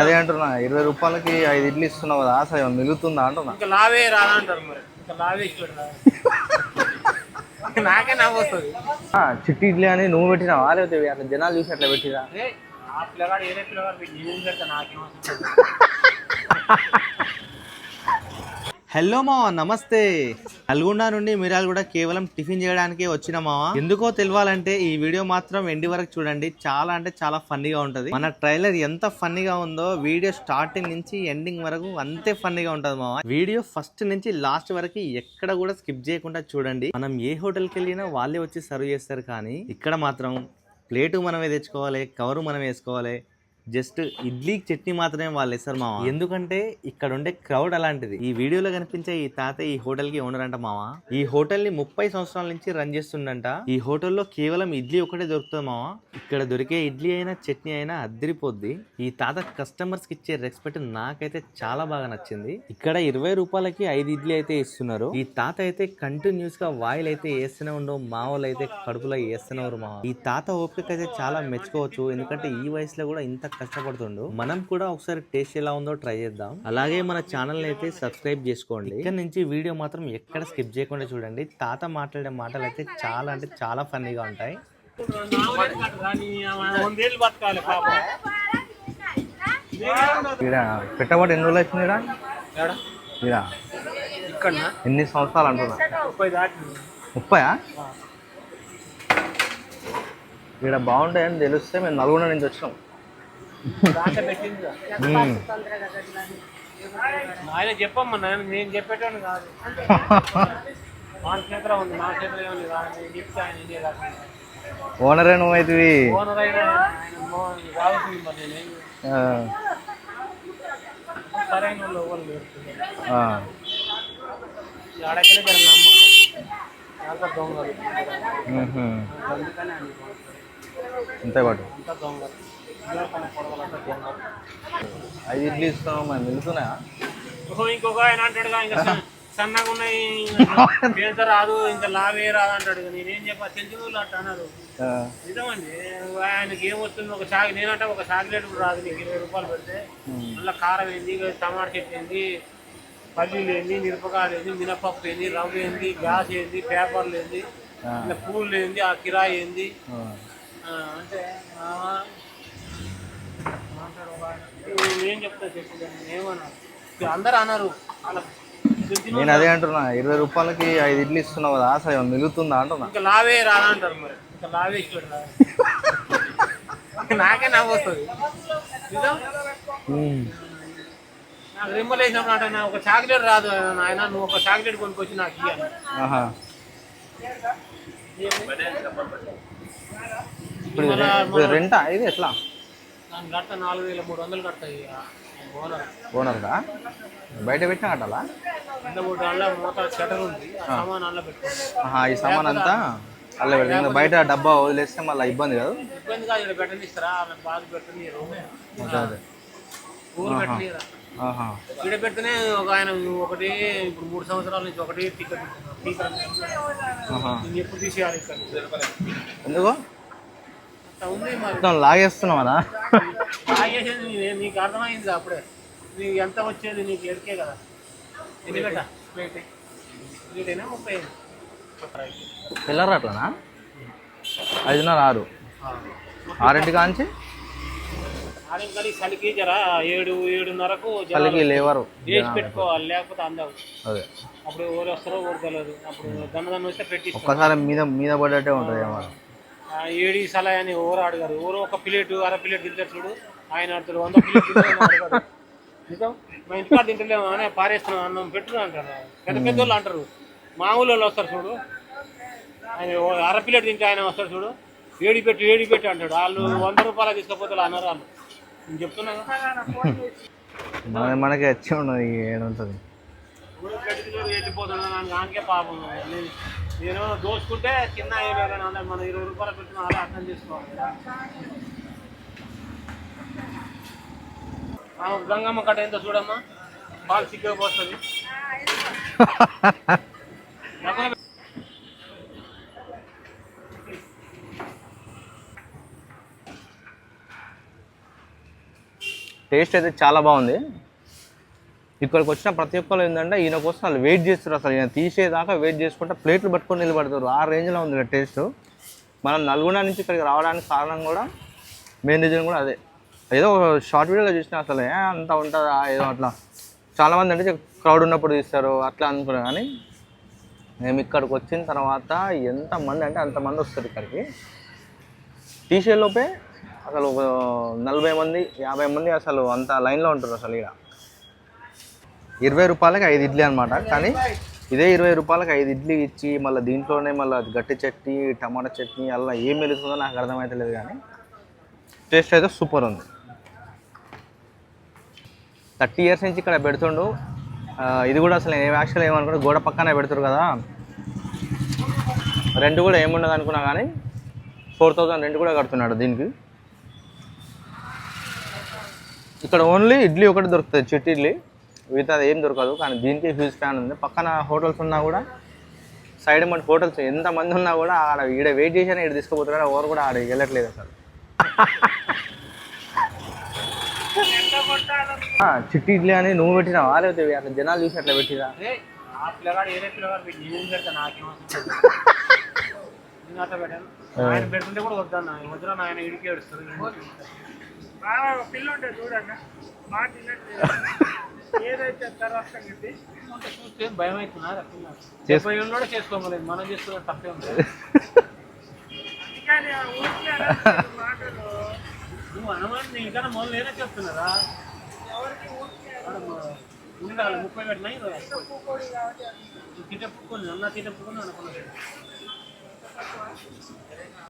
అదే అంటున్నా ఇరవై రూపాయలకి ఐదు ఇడ్లు ఇస్తున్నావు కదా అసలు ఏమన్నా మిగులుతుందా అంటున్నా. ఇంకా లావే రాదంటారు మరి. ఇంకా లావే ఇచ్చాడు నాకే నవ్వు వస్తుంది. ఆ, చిట్టి ఇడ్లీ అని నువ్వు పెట్టినావా? లేకపోతే అట్లా జనాలు చూసి అట్లా పెట్టిరా? ఏ, ఆ పిల్లగాడు ఏదే పిల్లగాడు వీడు నేను పెడతా నాకేం వస్తుంది? హలో మావా నమస్తే. నల్గొండ నుండి మీరాలు కూడా కేవలం టిఫిన్ చేయడానికే వచ్చిన మావా ఎందుకో తెలియాలంటే ఈ వీడియో మాత్రం ఎండి వరకు చూడండి. చాలా అంటే చాలా ఫన్నీగా ఉంటుంది. మన ట్రైలర్ ఎంత ఫన్నీగా ఉందో వీడియో స్టార్టింగ్ నుంచి ఎండింగ్ వరకు అంతే ఫన్నీగా ఉంటుంది మావా వీడియో ఫస్ట్ నుంచి లాస్ట్ వరకు ఎక్కడ కూడా స్కిప్ చేయకుండా చూడండి. మనం ఏ హోటల్కి వెళ్ళినా వాళ్ళే వచ్చి సర్వ్ చేస్తారు కానీ ఇక్కడ మాత్రం ప్లేటు మనమే తెచ్చుకోవాలి కవరు మనం వేసుకోవాలి. జస్ట్ ఇడ్లీ చట్నీ మాత్రమే వాళ్ళు ఇస్తారు మామ ఎందుకంటే ఇక్కడ ఉండే క్రౌడ్ అలాంటిది. ఈ వీడియోలో కనిపించే ఈ తాత ఈ హోటల్కి ఓనర్ అంట మామ ఈ హోటల్ని ముప్పై సంవత్సరాల నుంచి రన్ చేస్తుండంట. ఈ హోటల్లో కేవలం ఇడ్లీ ఒకటే దొరుకుతుంది మామ ఇక్కడ దొరికే ఇడ్లీ అయినా చట్నీ అయినా అద్దరిపోద్ది. ఈ తాత కస్టమర్స్కి ఇచ్చే రెస్పెక్ట్ నాకైతే చాలా బాగా నచ్చింది. ఇక్కడ ఇరవై రూపాయలకి ఐదు ఇడ్లీ అయితే ఇస్తున్నారు. ఈ తాత అయితే కంటిన్యూస్గా వాయిల్ అయితే వేస్తూనే ఉండవు మా వాళ్ళు అయితే కడుపులో వేస్తున్నారు మా ఈ తాత ఓపిక అయితే చాలా మెచ్చుకోవచ్చు. ఎందుకంటే ఈ వయసులో కూడా ఇంత కష్టపడుతుండు. మనం కూడా ఒకసారి టేస్ట్ ఎలా ఉందో ట్రై చేద్దాం. అలాగే మన ఛానల్ అయితే సబ్స్క్రైబ్ చేసుకోండి. ఇక్కడ నుంచి వీడియో మాత్రం ఎక్కడ స్కిప్ చేయకుండా చూడండి. తాత మాట్లాడే మాటలు అయితే చాలా అంటే చాలా ఫన్నీగా ఉంటాయి. పెట్టబట్టి ఎన్ని రోజులు వచ్చింది ఏడ? ఇక్కడ ఎన్ని సంవత్సరాలు అంటున్నా? ముప్పై ఇక్కడ బాగుంటాయని తెలిస్తే మేము నల్గొండ నుంచి వచ్చినాం. ఆయన చెప్పమ్మా నేను నేను చెప్పేటోని కాదు. మా చేతిలో ఉంది మా చేతిలో ఏమి లేదు. ఆయన నేను చెప్తే ఆయన ఏం చేయాలి ఓనరే నువ్వైతివి? ఓనర్ అయినా మరి నేను సరైన వాళ్ళు ఎవరు లేరు. అడగలే నమ్మకం అంత దొంగలు. పాటు అంత దొంగలు. ఐదు ఇడ్లీ ఇస్తున్నాం మరి ఓహో, ఇంకొక ఆయన అంటాడుగా ఇంకా సన్న- సన్నగా ఉన్నాయి పేద రాదు ఇంకా లావే రాదు అంటాడు నేనేం చెప్పా తెలిసిన వాళ్ళు అట్లా అన్నారు నిజమండి ఆయనకి ఏం వస్తుంది ఒక సాగు నేనంటే ఒక చాక్లెట్ కూడా రాదు నీకు ఇరవై రూపాయలు పెడితే. మళ్ళీ కారం ఏంది టమాటా చెట్టు ఏంది పల్లీలు ఏంది మిరపకాయలు ఏంది మినపప్పు ఏంది రవ్వ ఏంది గ్యాస్ ఏంది పేపర్లు ఏంది పూలు ఏంది ఆ కిరాయి ఏంది. అంటే ఆ, అంటాడు ఒక ఆయన. ఏం చెప్తా చెప్పు అందరూ అన్నారు అలా నేను అదే అంటున్నా ఇరవై రూపాయలకి ఐదు ఇడ్లీ ఇస్తున్నావు కదా అసలు ఏమన్నా మిగులుతుందా అంటున్నా. ఇంకా లావే రాదంటారు మరి. ఇంకా లావే ఇచ్చాడు నాకే నవ్వు వస్తుంది. నాకు రింబల్ వేసినప్పుడు అంటే నాకు ఒక చాక్లెట్ రాదు ఆయన నువ్వు ఒక చాక్లెట్ కొనుక్కొచ్చి నాకు రె- ఇప్పుడు రెంటా ఇది ఎట్లా? కట్ట నాలుగు వేల మూడు వందలు కట్టాయి ఓనర్. ఓనర్దా బయట పెట్టినా కట్టాలా? మూడు అల్ల షటర్ ఉంది సామాన్ అల్ల పెట్టుకోండి ఆహా ఈ సామాన్ అంతా అల్ల ఇంకా బయట డబ్బా వదిలేస్తే మళ్ళీ ఇబ్బంది కదా? ఇబ్బంది కాదు ఇక్కడ పెట్టనిస్తారా ఆమె బాధ పెట్టనీరు అదే ఊరు పెట్టనీరా ఆహా. ఇక్కడ పెడితేనే ఒక ఆయన ఒకటి ఇప్పుడు మూడు సంవత్సరాల నుంచి ఒకటి టికెట్ నేను ఎప్పుడు తీసేయాలి ఇక్కడ? ఎందుకు? మొత్తం లాగేస్తున్నావా తాగేసేది నీ- నీకు అర్థమైంది అప్పుడే. నీకు ఎంత వచ్చేది నీకు ఎరికే కదా. ఎన్ని పెట్ట? ప్లేట్ ప్లేటేనా ముప్పై పిల్లర్ అట్లనా? ఐదున్నర ఆరు. ఆరింటి కాంచి ఆడింకలి చలికి జర ఏడు ఏడున్నరకు చలికి లేవరు వేసి పెట్టుకోవాలి లేకపోతే అందవు. అదే. అప్పుడు ఊరు వస్తారో ఊరు తెలియదు అప్పుడు దన్నదన్న వస్తే పెట్టి ఒక్కసారి మీద మీద పడ్డట్టే ఉంటుంది ఏమో. ఏడి సలహా అని ఊరు అడగారు. ఊరు ఒక ప్లేట్ అర ప్లేట్ తింటారు చూడు ఆయన అడుగుతాడు వంద ప్లేట్ నిజం మా ఇంటికాడ తింటలేము అనే పారేస్తున్నాం అన్నం పెట్టు అంటారు. పెద్ద పెద్ద వాళ్ళు అంటారు. మామూలు వాళ్ళు వస్తారు చూడు. ఆయన అర ప్లేట్ తింటే ఆయన వస్తాడు చూడు. ఏడి పెట్టి ఏడి పెట్టి అంటాడు. వాళ్ళు వంద రూపాయలు తీసుకపోతే అన్నారు వాళ్ళు. నేను చెప్తున్నా మనకి వచ్చి ఉండదు నాకు దానికే పాపం. నేను దోచుకుంటే కింద ఏమే కానీ మనం ఇరవై రూపాయలు పెట్టిన అలా అర్థం చేసుకోవాలి గంగమ్మ కట్ట ఎంత చూడమ్మా? బాగా సిగ్గా పోస్తుంది. టేస్ట్ అయితే చాలా బాగుంది. ఇక్కడికి వచ్చిన ప్రతి ఒక్కరు ఏంటంటే ఈయన కోసం వాళ్ళు వెయిట్ చేస్తారు అసలు. ఈయన తీసేదాకా వెయిట్ చేసుకుంటే ప్లేట్లు పట్టుకొని నిలబడతారు. ఆ రేంజ్లో ఉంది టేస్ట్ మనం నల్గొండ నుంచి ఇక్కడికి రావడానికి కారణం కూడా మెయిన్ రీజన్ కూడా అదే. ఏదో షార్ట్ వీడియోలో చూసిన అసలు అంత ఉంటుందా? ఏదో అట్లా. చాలామంది అంటే క్రౌడ్ ఉన్నప్పుడు తీస్తారు అట్లా అనుకున్నా కానీ మేము ఇక్కడికి వచ్చిన తర్వాత ఎంతమంది అంటే అంతమంది వస్తారు ఇక్కడికి. తీసే లోపే అసలు ఒక నలభై మంది యాభై మంది అసలు అంత లైన్లో ఉంటారు అసలు ఇక్కడ ఇరవై రూపాయలకి ఐదు ఇడ్లీ అనమాట కానీ ఇదే ఇరవై రూపాయలకి ఐదు ఇడ్లీ ఇచ్చి మళ్ళీ దీంట్లోనే మళ్ళీ గట్టి చట్నీ టమాటా చట్నీ అలా ఏం వెలుస్తుందో నాకు అర్థమవుతలేదు కానీ టేస్ట్ అయితే సూపర్ ఉంది. థర్టీ ఇయర్స్ నుంచి ఇక్కడ పెడుతుండు. ఇది కూడా అసలు నేను యాక్చువల్ ఏమనుకుంటే గోడ పక్కనే పెడతారు కదా. రెంట్ కూడా ఏముండదు అనుకున్నా కానీ ఫోర్ థౌజండ్ రెంట్ కూడా కడుతున్నాడు దీనికి. ఇక్కడ ఓన్లీ ఇడ్లీ ఒకటి దొరుకుతుంది చిట్టి ఇడ్లీ. మిగతా ఏం దొరకదు. కానీ దీనికి హ్యూజ్ ఫ్యాన్ ఉంది. పక్కన హోటల్స్ ఉన్నా కూడా సైడ్ మన హోటల్స్ ఎంతమంది ఉన్నా కూడా ఆడ ఈడ వెయిట్ చేసినా ఇక్కడ తీసుకుపోతున్నారు. ఎవరు కూడా ఆడ వెళ్ళట్లేదు అసలు. ఆ, చిట్టి ఇడ్లీ అని నువ్వు పెట్టినావా? లేకపోతే అట్లా జనాలు చూసి అట్లా పెట్టాను. ఆయన పెడుతుంటే కూడా వద్దన్న. ఈ మధ్యలో ఆయన ఇడికి ఏడుస్తారు భయం అవుతున్నారు చేసుకోగలేదు మనం చేసుకున్న తప్పే ఉంది. నువ్వు అనమాట మొదలు నేనే చెప్తున్నారా? ఉండాలి ముప్పై పెట్టినాయి తిట్టప్పుకొని అన్న తిట్టప్పుకొని అనుకున్నాను